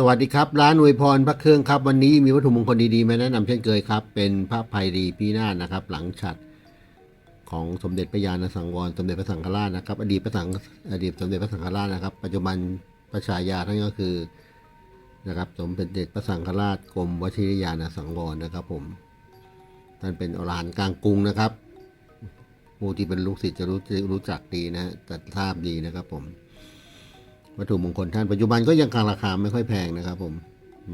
สวัสดีครับร้านอวยพรพระเครื่องครับวันนี้มีวัตถุมงคลดีๆมาแนะนำเช่นเคยครับ เป็นพระภัยรีพี่นานะครับ หลังฉัดของสมเด็จพระยาณสังวรสมเด็จพระสังฆราชนะครับ อดีตพระสังอดีตสมเด็จพระสังฆราชนะครับ ปัจจุบันพระชายาท่านก็คือนะครับสมเด็จพระสังฆราชกรมวชิรยานสังวรนะครับ ผมท่านเป็นอรหันต์กลางกรุงนะครับผู้ที่เป็นลูกศิษย์จะรู้รู้จักดีนะจะทราบดีนะครับผม วัตถุมงคลท่านปัจจุบันก็ยังกลางราคาไม่ค่อยแพงนะครับ ผม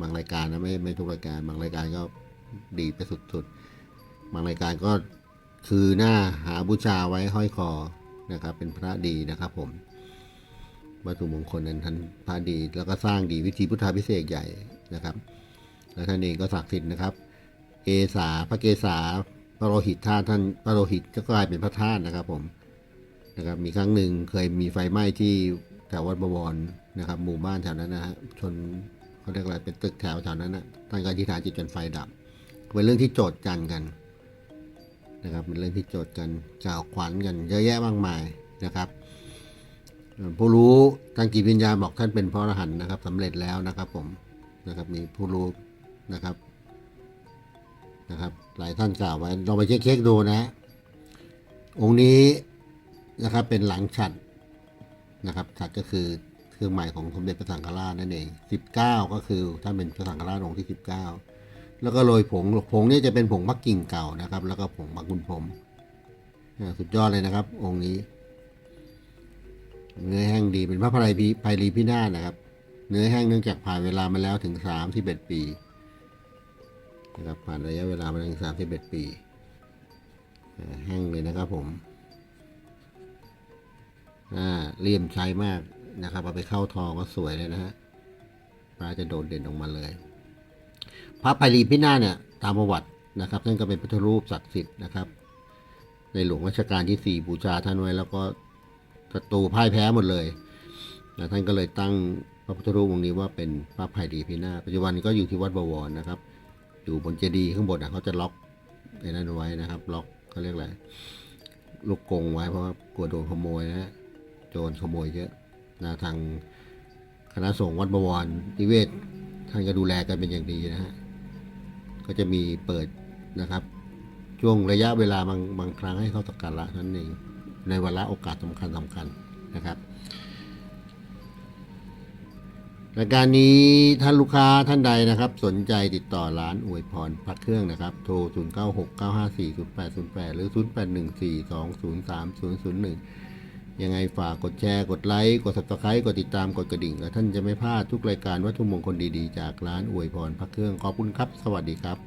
บางรายการนะไม่ไม่ทุกรายการ บางรายการก็ดีไปสุดๆ บางรายการก็คือหน้าหาบูชาไว้ห้อยคอนะครับ เป็นพระดีนะครับ ผมวัตถุมงคลนั้นท่านพระดีแล้วก็สร้างดีวิธีพุทธาพิเศษใหญ่นะครับ แล้วท่านเองก็ศักดิ์สิทธิ์นะครับเกษาพระเกษาพระโลหิตธาตุท่านพระโลหิตก็กลายเป็นพระธาตุนะครับ ผมนะครับ มีครั้งหนึ่งเคยมีไฟไหม้ที่ ถววัดบวรนะครับ หมู่บ้านแถวนั้นนะฮะชนเขาเรียกอะไรเป็นตึกแถวแถวนั้นนะท่านก็อธิษฐานจิตจนไฟดับเป็นเรื่องที่โจทย์กันกันนะครับเป็นเรื่องที่โจทย์กันกล่าวขวัญกันเยอะแยะมากมายนะครับผู้รู้ทางจิตวิญญาณบอกท่านเป็นพระอรหันต์นะครับสำเร็จแล้วนะครับผมนะครับมีผู้รู้นะครับนะครับ หลายท่านกล่าวไว้ลองไปเช็คๆดูนะฮะองค์นี้นะครับเป็นหลังฉัด นะครับฉัดก็คือเครื่องหมายของสมเด็จพระสังฆราชนั่นเอง 19 ก็คือท่านเป็นพระสังฆราชองค์ที่ 19 แล้วก็โรยผงผงนี่จะเป็นผงมักกิ่งเก่านะครับ แล้วก็ผงมักกุนพรมสุดยอดเลยนะครับ องค์นี้ เนื้อแห้งดีเป็นพระพายพีภัยรีพินาศนะครับ เนื้อแห้งเนื่องจากผ่านเวลามาแล้วถึง3 1ปีนะครับผ่านระยะเวลามาถึง3 1ปีอ่าแห้งเลยนะครับผม อ่าเลี่ยมใช้มากนะครับเอาไปเข้าทองก็สวยเลยนะฮะปลาจะโดดเด่นออกมาเลย พระไพรีพินาเนี่ยตามประวัตินะครับท่านก็เป็นพุทธรูปศักดิ์สิทธิ์นะครับ ในหลวงรัชกาลที่สี่บูชาท่านไว้แล้วก็ศัตรูพ่ายแพ้หมดเลยนะท่านก็เลยตั้งพระพุทธรูปองค์นี้ว่าเป็นพระไพรีพินาปัจจุบันก็อยู่ที่วัดบวรนะครับ อยู่บนเจดีย์ข้างบนนะเขาจะล็อกไอ้นั่นไว้นะครับ ล็อกเขาเรียกอะไรลูกกงไว้เพราะว่ากลัวโดนขโมยนะฮะ โจรขโมยเยอะนะทางคณะสงฆ์วัดบวรนิเวศท่านก็ดูแลกันเป็นอย่างดีนะฮะก็จะมีเปิดนะครับ ช่วงระยะเวลาบางบางครั้งให้เข้าสักการะนั่นเองในวาระโอกาสสำคัญสำคัญนะครับรายการนี้ท่านลูกค้าท่านใดนะครับ สนใจติดต่อร้านอวยพรพักเครื่องนะครับ โทร 0 9 6 9 5 4 0 8 0 8 หรือ 0 8 1 4 2 0 3 0 0 1 ยังไงฝากกดแชร์ กดไลค์ กด subscribe กดติดตาม กดกระดิ่ง แล้วท่านจะไม่พลาดทุกรายการวัตถุมงคลดีๆ จากร้านอวยพรพักเครื่อง ขอบคุณครับ สวัสดีครับ